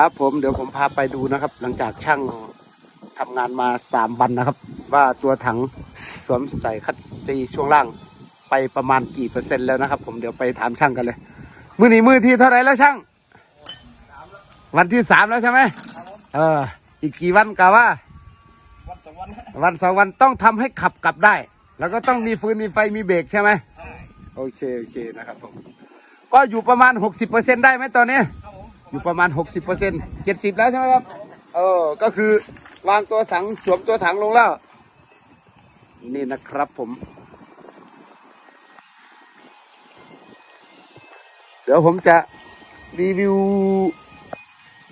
ครับผมเดี๋ยวผมพาไปดูนะครับ หลังจากช่างทำงานมาสามวันนะครับ ว่าตัวถังสวมใส่คัดซีช่วงล่างไปประมาณกี่เปอร์เซ็นต์แล้วนะครับ ผมเดี๋ยวไปถามช่างกันเลยมือนี้มือที่เท่าไหร่แล้วช่างวันที่สามแล้วใช่ไหมเออ อีกกี่วันกะว่า วันสองวันวันสองวันต้องทำให้ขับกลับได้ แล้วก็ต้องมีฟืนมีไฟมีเบรกใช่ไหมโอเคโอเคนะครับผมก็อยู่ประมาณหกสิบเปอร์เซ็นได้ไหมตอนนี้ครับผม อยู่ประมาณหกสิบเปอร์เซ็นเจ็ดสิบแล้วใช่ไหมครับ เออ ก็คือวางตัวถังสวมตัวถังลงแล้ว นี่นะครับผม เดี๋ยวผมจะรีวิว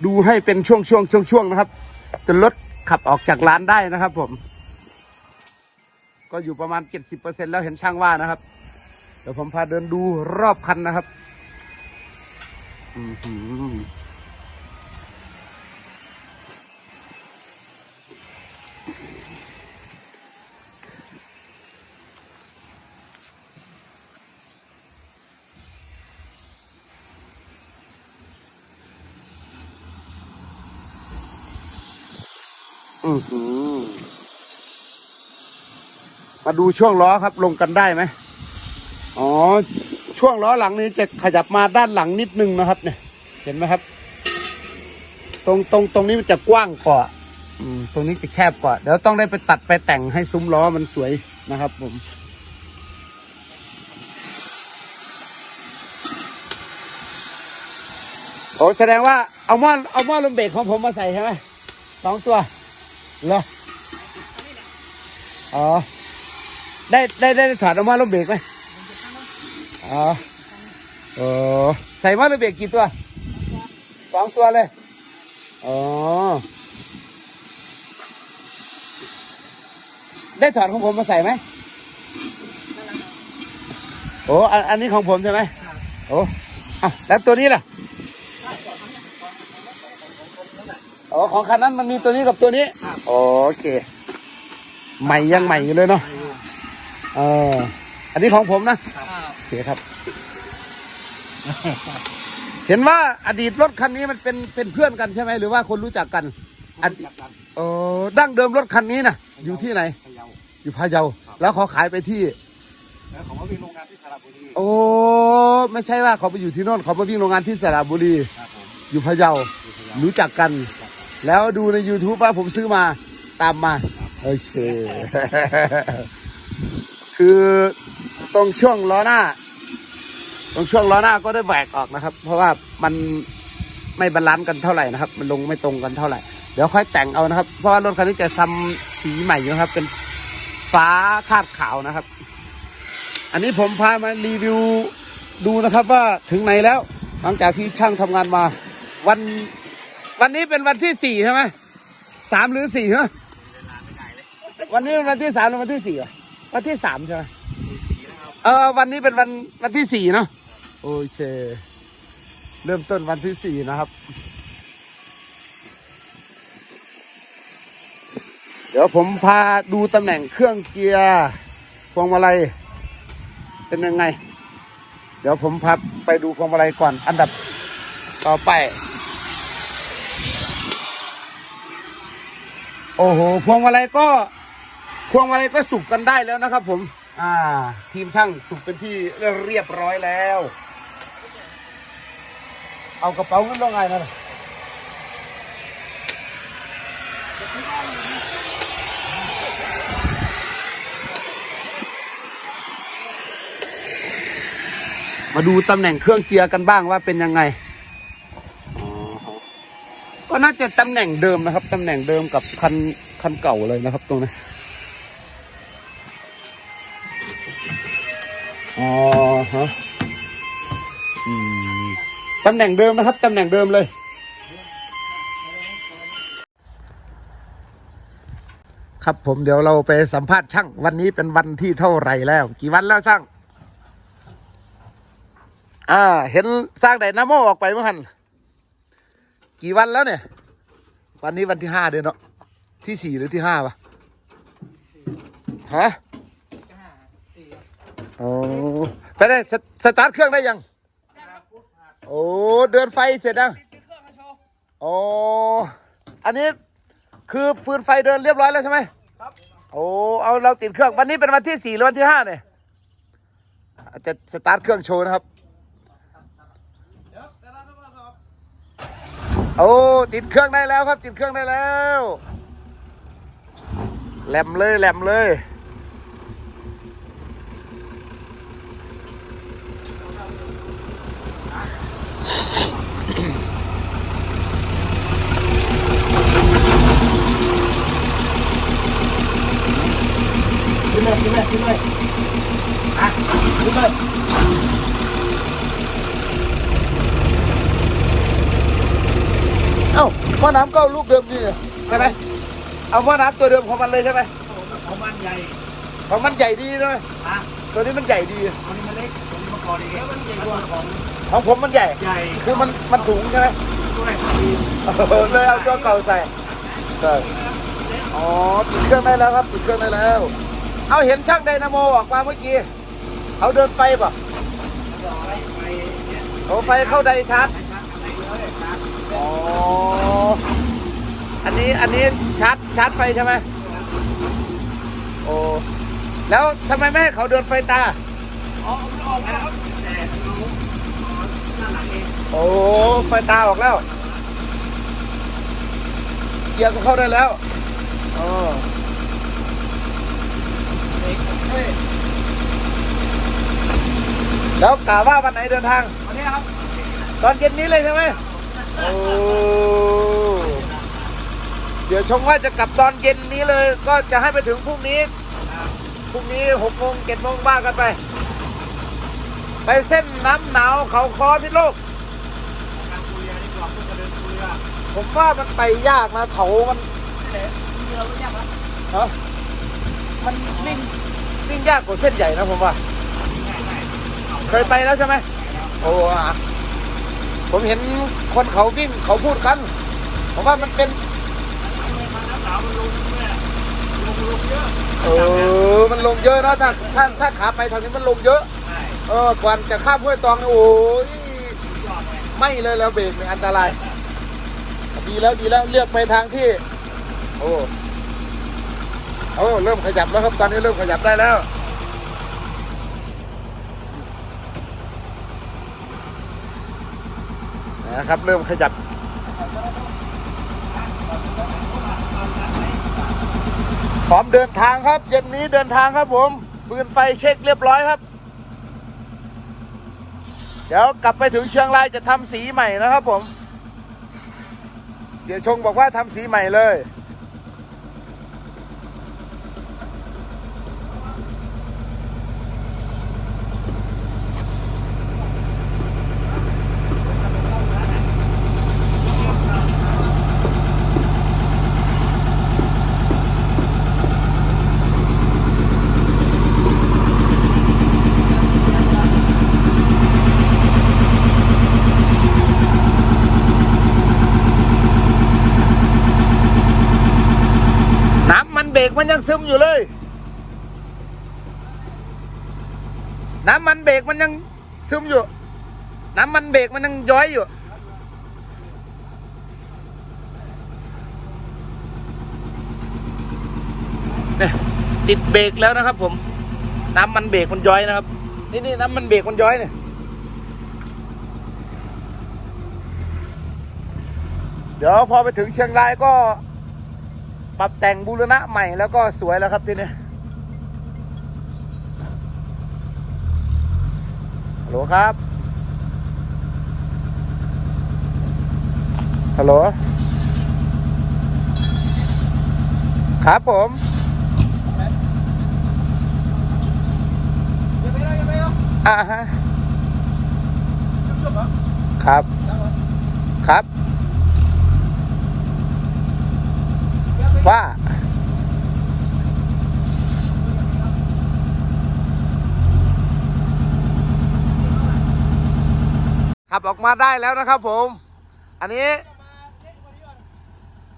ดูให้เป็นช่วงช่วงช่วงช่วงนะครับจนรถขับออกจากร้านได้นะครับผม ก็อยู่ประมาณเจ็ดสิบเปอร์เซ็นแล้วเห็นช่างว่านะครับ เดี๋ยวผมพาเดินดูรอบคันนะครับ อือหืออือหือมาดูช่วงล้อครับ ลงกันได้ไหม อ๋อ ช่วงล้อหลังนี้จะขยับมาด้านหลังนิดนึงนะครับ เนี่ย เห็นไหมครับ ตรงตรงตรงนี้มันจะกว้างกว่าตรงนี้จะแคบกว่า เดี๋ยวต้องได้ไปตัดไปแต่งให้ซุ้มล้อมันสวยนะครับ ผมโอ้แสดงว่าเอาหม้อเอาหม้อลมเบรกของผมมาใส่ใช่ไหมสองตัวเหรออ๋อได้ได้ได้ถอดเอาหม้อลมเบรกไหม อ๋อโอ้ใส่ม้อลมเบรกกี่ตัวสองตัวเลยอ๋อได้ถอดของผมมาใส่ไหมโอ้อันนี้ของผมใช่ไหมโอ้อะแล้วตัวนี้ล่ะอ๋อของคันนั้นมันมีตัวนี้กับตัวนี้โอเค ใหม่ยังใหม่อยู่เลยเนาะเอออันนี้ของผมนะ เคครับ เห็นว่าอดีตรถคันนี้มันเป็นเป็นเพื่อนกันใช่ไหมหรือว่าคนรู้จักกันอันเออดั้งเดิมรถคันนี้นะอยู่ที่ไหนพะเยาอยู่พะเยา แล้วเขาขายไปที่แล้วของเขามีโรงงานที่สระบุรี โอ้ ไม่ใช่ว่าเขาไปอยู่ที่โน่นเขาไปวิ่งโรงงานที่สระบุรีครับผมอยู่พะเยาอยู่พะเยา รู้จักกัน แล้วดูใน YouTube ว่าผมซื้อมาตามมา โอเค คือตรงช่วงล้อหน้า ตรงช่วงล้อหน้าก็ได้แหวกออกนะครับ เพราะว่ามันไม่บาลานซ์กันเท่าไหร่นะครับ มันลงไม่ตรงกันเท่าไหร่ เดี๋ยวค่อยแต่งเอานะครับ เพราะว่ารถคันนี้จะทำสีใหม่อยู่นะครับ เป็นฟ้าคาดขาวนะครับ อันนี้ผมพามารีวิวดูนะครับว่าถึงไหนแล้ว หลังจากที่ช่างทำงานมา วันวันนี้เป็นวันที่สี่ใช่ไหมสามหรือสี่เหรอวันนี้เป็นวันที่สามหรือวันที่สี่อะวันที่สามใช่ไหมเออวันนี้เป็นวันวันที่สี่เนาะ โอเค เริ่มต้นวันที่สี่นะครับ เดี๋ยวผมพาดูตำแหน่งเครื่องเกียร์พวงมาลัยเป็นยังไง เดี๋ยวผมพาไปดูพวงมาลัยก่อนอันดับต่อไป โอ้โห พวงมาลัยก็ พวงมาลัยก็สุกกันได้แล้วนะครับผม อ่า ทีมช่างสุกเป็นที่เรียบร้อยแล้ว เอากระเป๋าขึ้นลงไงนะมาดูตำแหน่งเครื่องเกียร์กันบ้างว่าเป็นยังไง ก็น่าจะตำแหน่งเดิมนะครับตำแหน่งเดิมกับคันคันเก่าเลยนะครับ ตรงนี้อ๋อฮะอืม ตำแหน่งเดิมนะครับ ตำแหน่งเดิมเลย ครับผมเดี๋ยวเราไปสัมภาษณ์ช่าง วันนี้เป็นวันที่เท่าไหร่แล้ว กี่วันแล้วช่าง อ่า เห็นสร้างไดนาโมออกไปเมื่อหันกี่วันแล้วเนี่ย วันนี้วันที่ห้าเดือนเนาะที่สี่หรือที่ห้าวะฮะโอ้ไปได้สสตาร์ทเครื่องได้ยัง โอ้เดินไฟเสร็จยังโอ้อันนี้คือฟืนไฟเดินเรียบร้อยแล้วใช่ไหมครับโอ้เอาเราติดเครื่องวันนี้เป็นวันที่สี่หรือวันที่ห้าเนี่ยจะสตาร์ทเครื่องโชว์นะครับเดี๋ยวแต่ละท่านครับโอ้ติดเครื่องได้แล้วครับ ติดเครื่องได้แล้วแหลมเลยแหลมเลย ขึ้นเลยขึ้นเลยขึ้นเลยอะขึ้นเลยเอ้าหม้อน้ำก็เอาลูกเดิมนี่ใช่ไหมเอาหม้อน้ำตัวเดิมของมันเลยใช่ไหมของมันใหญ่ของมันใหญ่ดีด้วยอะตัวนี้มันใหญ่ดีตัวนี้มันเล็กตัวนี้มันกอดีแล้วมันใหญ่กว่าของ ของผมมันใหญ่ ใหญ่คือมันมันสูงใช่ไหมด้วยดีเออเลยเอาตัวเก่าใส่ใช่อ๋อติดเครื่องได้แล้วครับติดเครื่องได้แล้ว เอาเห็นช่างไดนาโมออกมาเมื่อกี้เขาเดินไฟป่ะไปไปเนี่ยเอาไฟเข้าไดชาร์จไปชาร์จอะไรเยอะเลยชาร์จอ๋ออันนี้อันนี้ชาร์จชาร์จไฟใช่ไหมโอ้แล้วทำไมไม่ให้เขาเดินไฟตาอ๋อมันออกแล้วแต่เราหน้าหลังเอง โอ้ไฟตาออกแล้วเกียร์ก็เข้าได้แล้วเออเอกเฮ้ยแล้วกะว่าวันไหนเดินทาง วันนี้ครับ ตอนเย็นนี้เลยใช่ไหมโอ้เสียชงว่าจะกลับตอนเย็นนี้เลย ก็จะให้ไปถึงพรุ่งนี้ พรุ่งนี้หกโมงเจ็ดโมงบ้ากันไป ไปเส้นน้ำหนาวเขาคอพิษโลกการคุเรียนี่กว่าเพื่อจะเดินคุเรียผมว่ามันไปยากนะเขามันเรือไม่ยากครับฮะมันวิ่งวิ่งยากกว่าเส้นใหญ่นะผมว่า ง่ายง่ายเคยไปแล้วใช่ไหมโอ้อะผมเห็นคนเขาวิ่งเขาพูดกัน ผมว่ามันเป็นมันน้ำหนาวมันลงเนี่ยลงลงเยอะเออ มันลงเยอะนะถ้าถ้าถ้าขาไปทางนี้มันลงเยอะ เออก่อนจะข้ามห้วยตองนี่โอ้ยไม่เลยแล้วเบรกเนี่ยอันตราย ดีแล้วดีแล้วเลือกไปทางที่ โอ้โอ้เริ่มขยับแล้วครับตอนนี้เริ่มขยับได้แล้วนะครับเริ่มขยับพร้อมเดินทางครับ เย็นนี้เดินทางครับผมปืนไฟเช็คเรียบร้อยครับ ดี๋ยวกลับไปถึงเชียงรายจะทำสีใหม่นะครับผม เสียชงบอกว่าทำสีใหม่เลย น้ำ มันยังซึมอยู่เลย น้ำมันเบรกมันยังซึมอยู่ น้ำมันเบรกมันยังย้อยอยู่เนี่ยติดเบรกแล้วนะครับ ผม น้ำมันเบรกมันย้อยนะครับ นี่นี่น้ำมันเบรกมันย้อยเนี่ยเดี๋ยวพอไปถึงเชียงรายก็ ปรับแต่งบูรณะใหม่แล้วก็สวยแล้วครับทีนี้ฮัลโหลครับฮัลโหลครับผมยังไม่ได้ยังไม่ได้อ่าฮะจบเหรอครับครับ ว่า ขับออกมาได้แล้วนะครับผม อันนี้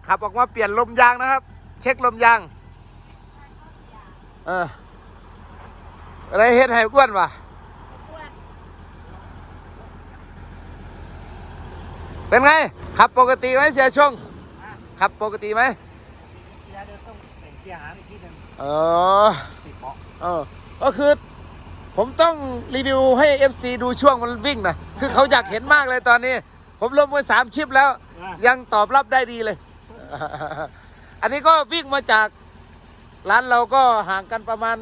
ขับออกมาเปลี่ยนลมยางนะครับ เช็คลมยาง เอออะไรเฮ็ดให้อ้วนวะเป็นไง ขับปกติไหมเสียช่วงขับปกติไหม กียร์หาอีกทีหนึงเออ ติดเบาะเออ ก็คือ ผมต้องรีวิวให้ FC ดูช่วงมันวิ่งนะ คือเขาอยากเห็นมากเลยตอนนี้ ผมลงไปสามคลิปแล้วยังตอบรับได้ดีเลย อันนี้ก็วิ่งมาจากร้านเราก็ห่างกันประมาณ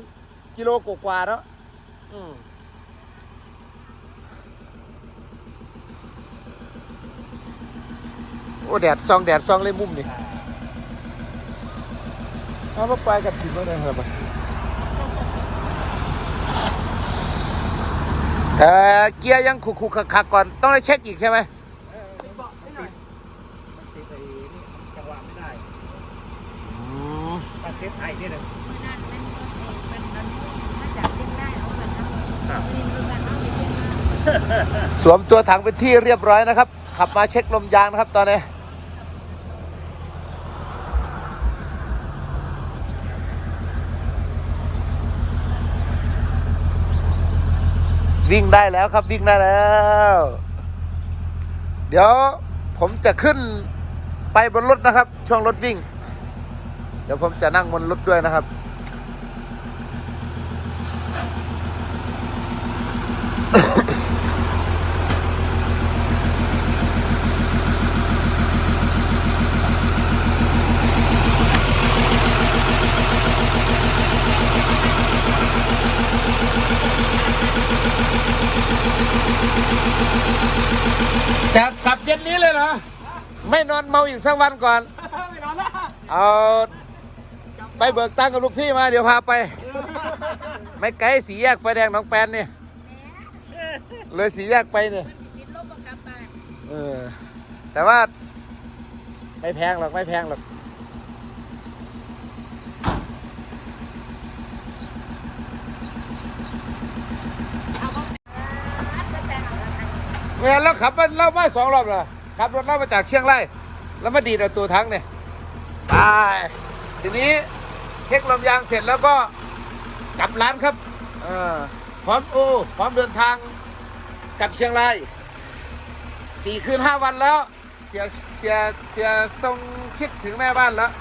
กิโลกว่าๆแล้วอืมโอ้แดดซองแดดซองเลยมุมนี่ เอามาไปกับทีมแล้วนะครับเอ่อเกียร์ยังขุกๆขักก่อนต้องได้เช็คอีกใช่ไหมมาเซ็ตไอ้นี่เล่นได้เอาแบบนั้นนี่คือการเอาไปเล่นได้สวมตัวถังเป็นที่เรียบร้อยนะครับ ขับมาเช็คลมยางนะครับตอนนี้ วิ่งได้แล้วครับวิ่งได้แล้ว เดี๋ยวผมจะขึ้นไปบนรถนะครับ ช่วงรถวิ่ง เดี๋ยวผมจะนั่งบนรถด้วยนะครับจะกลับเย็นนี้เลยเหรอ ไม่นอนเมาอีกสักวันก่อน ไม่นอนละเอาไปเบิกตังค์กับลูกพี่มาเดี๋ยวพาไป ไม่ไกลสีแยกไฟแดงหนองแปนเนี่ยเลยสีแยกไปเนี่ยติดลบประกับไปเออแต่ว่า ไม่แพงหรอกไม่แพงหรอกเอาก็แต่แต่เอาอะไรเวลาเราขับมันเรามาสองรอบเหรอ ขับรถเรามาจากเชียงรายแล้วมาดีดเอาตัวทั้งเนี่ยไปทีนี้เช็คลมยางเสร็จแล้วก็กลับร้านครับเออพร้อมโอ้พร้อมเดินทางกลับเชียงรายสี่คืนห้าวันแล้วเสียเสียเสียทรงคิดถึงแม่บ้านแล้ว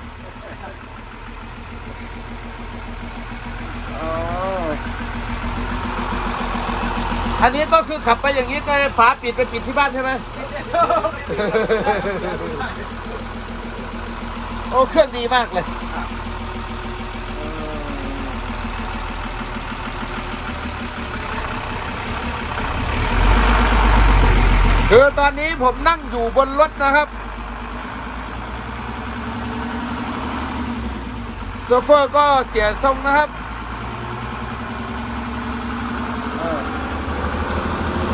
อ๋ออันนี้ก็คือขับไปอย่างนี้ก็ฝาปิดไปปิดที่บ้านใช่ไหม โอ้เครื่องดีมากเลยคือตอนนี้ผมนั่งอยู่บนรถนะครับโซเฟอร์ก็เสียทรงนะครับ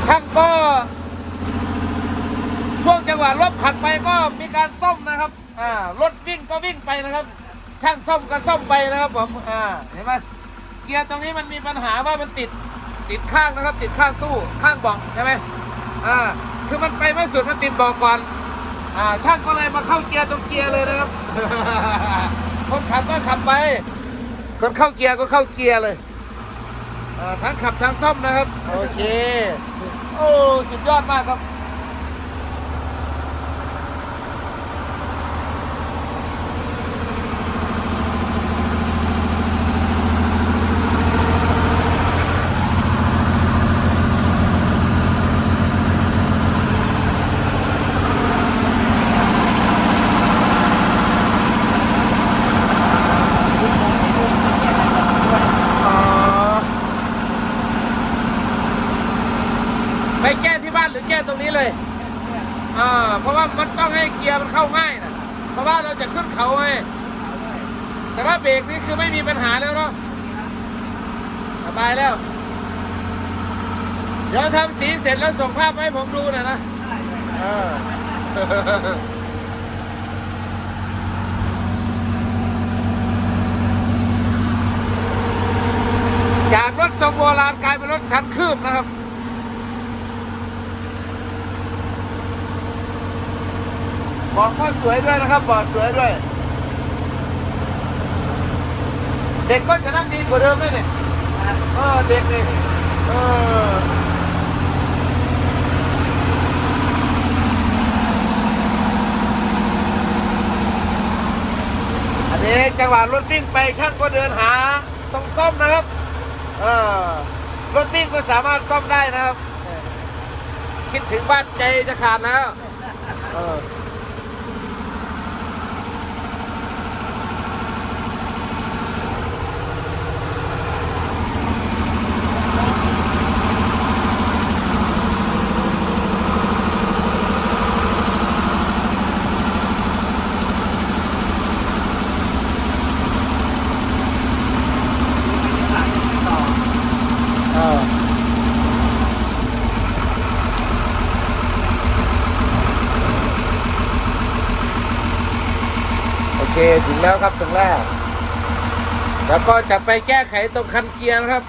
ช่างก็ ช่วงจังหวะรถขัดไปก็มีการซ่อมนะครับอ่ารถวิ่งก็วิ่งไปนะครับ ช่างซ่อมก็ซ่อมไปนะครับผมอ่าเห็นไหมเกียร์ตรงนี้มันมีปัญหาว่ามันติดติดข้างนะครับ ติดข้างตู้ข้างเบาะใช่ไหมอ่าคือมันไปไม่สุดมันติดบาะก่อนอ่าช่างก็เลยมาเข้าเกียร์ตรงเกียร์เลยนะครับ คนขับก็ขับไป คนเข้าเกียร์ก็เข้าเกียร์เลยอ่าทั้งขับทั้งซ่อมนะครับ โอเค โอ้ สุดยอดมากครับ อ๋อไปแก้ที่บ้านหรือแก้ตรงนี้เลย อ่า เพราะว่ามันต้องให้เกียร์มันเข้าง่ายนะเพราะว่าเราจะขึ้นเขาไงแต่ว่าเบรกนี่คือไม่มีปัญหาแล้วเนาะสบายแล้ว เดี๋ยวทำสีเสร็จแล้วส่งภาพให้ผมดูหน่อยนะจากรถทรงโบราณกลายเป็นรถคันคืบนะครับ บอกว่าสวยด้วยนะครับบอสวยด้วย เด็กก็จะนั่งดีกว่าเดิมเลยเนี่ยเออเด็กเลยเอออันนี้จังหวะรถวิ่งไปช่างก็เดินหาต้องซ่อมนะครับ เออรถวิ่งก็สามารถซ่อมได้นะครับ คิดถึงบ้านใจจะขาดแล้วเออ งแล้วครับถึงแรก แล้วก็จะไปแก้ไขตรงคันเกียร์นะครับ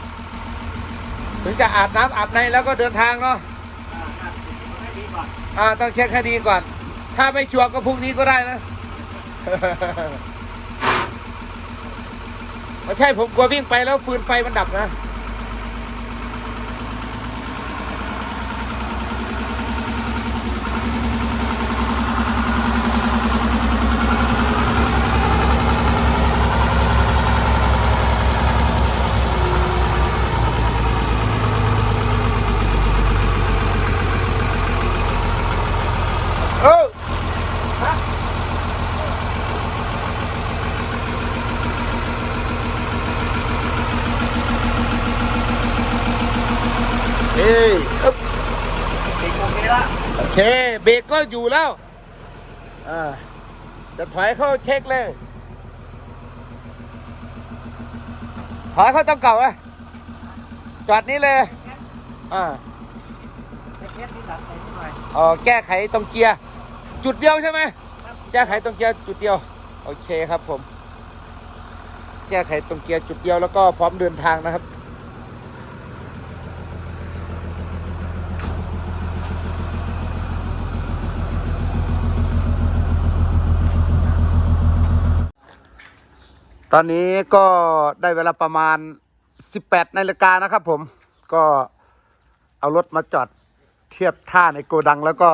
ถึงจะอาบน้ำอาบในแล้วก็เดินทางเนาะให้ดีก่อนอ่าต้องเช็คให้ดีก่อน ถ้าไม่ชัวร์ก็พรุ่งนี้ก็ได้นะไม่ใช่ผมกลัววิ่งไปแล้วฟืนไฟมันดับนะ เออเอ้ยอึ๊บ ติดโอเคละ โอเค เบรกก็ อยู่แล้วอ่าจะถอยเข้าเช็คเลย ถอยเข้าต้องเก่าอะจอดนี้เลย อ่าเช็คที่หลังไปหน่อยเออแก้ไขตรงเกียร์ จุดเดียวใช่ไหม แก้ไขตรงเกียร์จุดเดียว โอเคครับผม แก้ไขตรงเกียร์จุดเดียวแล้วก็พร้อมเดินทางนะครับ ตอนนี้ก็ได้เวลาประมาณ 18นาฬิกานะครับผมก็เอารถมาจอดเทียบท่าในโกดัง แล้วก็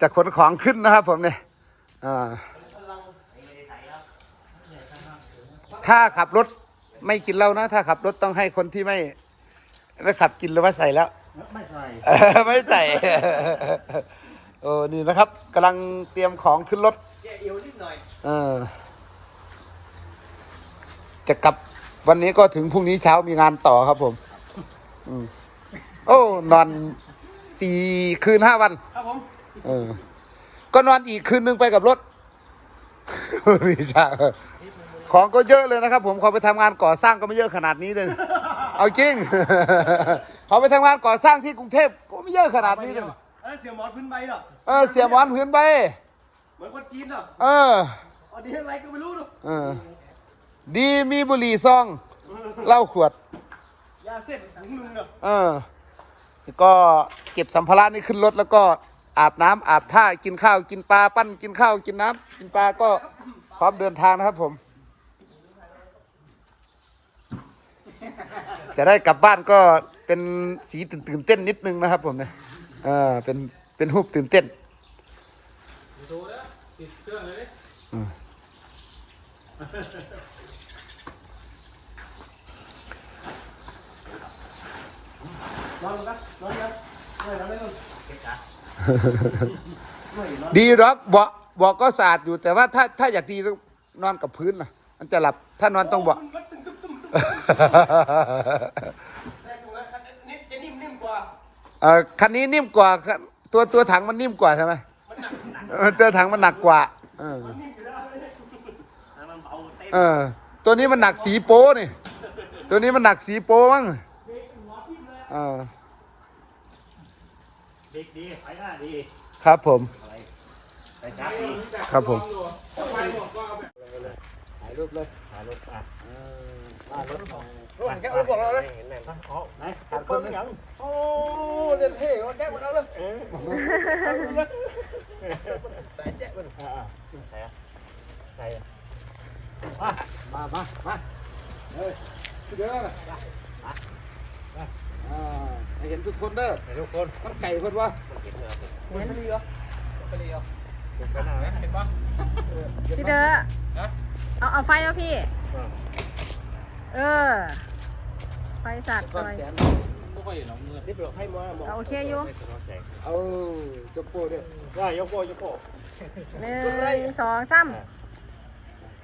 จะขนของขึ้นนะครับผมเนี่ยอ่าถ้าขับรถไม่กินเหล้านะ ถ้าขับรถต้องให้คนที่ไม่ไม่ขับกินหรือว่าใส่แล้ว ไม่ใส่เออไม่ใส่โอ้นี่นะครับกำลังเตรียมของขึ้นรถแก้เอวนิดหน่อยเออ จะกลับวันนี้ก็ถึงพรุ่งนี้เช้ามีงานต่อครับผม อืมโอ้ นอนสี่คืนห้าวัน ครับผม เออ ก็นอนอีกคืนนึงไปกับรถมีฉากของก็เยอะเลยนะครับ ผมเขาไปทำงานก่อสร้างก็ไม่เยอะขนาดนี้เลย เอาจริงเขาไปทำงานก่อสร้างที่กรุงเทพก็ไม่เยอะขนาดนี้เลยเออเสียหมอนพื้นใบ เหรอเออเสียหมอนพื้นไปเหมือนคนจีนเหรอเอออันนี้อะไรก็ไม่รู้หรอกเออ ดีมีบุหรี่ซองเหล้าขวด ยาเส้นถุงหนึงเหรอเออแล้วก็เก็บสัมภาระนี่ขึ้นรถแล้วก็อาบน้ำอาบท่ากินข้าวกินปลาปั้นกินข้าวกินน้ำกินปลาก็พร้อมเดินทางนะครับผม จะได้กลับบ้านก็เป็นสีตื่นตื่นเต้นนิดนึงนะครับผมเนี่ยเออเป็นเป็นรูปตื่นเต้นนอนลง นะนอนยังไม่นอนไม่นอนเก็บขาไม่นอนดีหรอกเบาะเบาะก็สะอาดอยู่แต่ว่าถ้าถ้าอยากดีต้องนอนกับพื้นนะมันจะหลับถ้านอนต้องเบาะ มันตึงตึ้มตึ้มตึ้มแต่ตรงนั้นคันนี้จะนิ่มนิ่มกว่า เออคันนี้นิ่มกว่าคันตัวตัวถังมันนิ่มกว่าใช่ไหมมันหนักหนักเออตัวถังมันหนักกว่า เออนิ่มอยู่แล้วทางมันเบาเต็มเออ ตัวนี้มันหนักสีโป้นี่ ตัวนี้มันหนักสีโป้มั้ง เออเด็กดีไปหน้าดีครับผม ไปช้าดีครับผม ถ่ายรูปเลยถ่ายรูปอะอ่ารถของแกะรถบอกเราเลยเห็นไหมอ๋อไหนถ่ายคนนึงยังโอ้เด่นเท่ว่าแกะหมดแล้วเลยใส่แจ๊ะมันอ่าใส่อะใส่อะมามามาเฮ้ยเด้อ อ่าให้เห็นทุกคนเด้อทุกคนมันไก่เพิ่นวะเห็นเหรอเห็นเป็นหน้าไหมเห็นปะพี่เด้อเอาเอาเอาไฟเอาพี่ เออ ไฟสัตว์ซอยนี่เป็นให้มาหมอเอาโอเคอยู่เอาจกโป้ด้วยว่ายกโป้ยกโป้หนึ่งสองสาม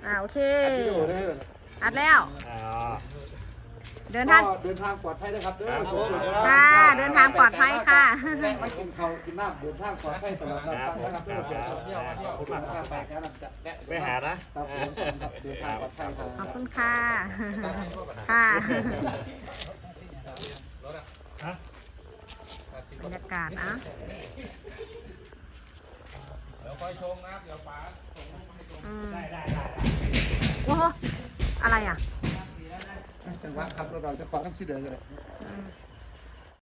อ่าโอเควิดีโอได้เลยอัดแล้วอ่า เดินทางก็เดินทางปลอดภัยนะครับเด้อครับสู้ๆค่ะ เดินทางปลอดภัยค่ะ ไม่กินข้าวกินน้ำเดินทางปลอดภัยตลอดครันะบครับผมนะครับคเด้รัอบเสียขอบคุณมากครับฝากกันนะจะแกะไปหานะครับผมครับเดินทางปลอดภัยครับขอบคุณค่ะ ค่ะฮะบรรยากาศนะอืมโอ้โหอะไรอะ จังหวะครับเราจะขอทั้งสี่เดือนกันเลยอืม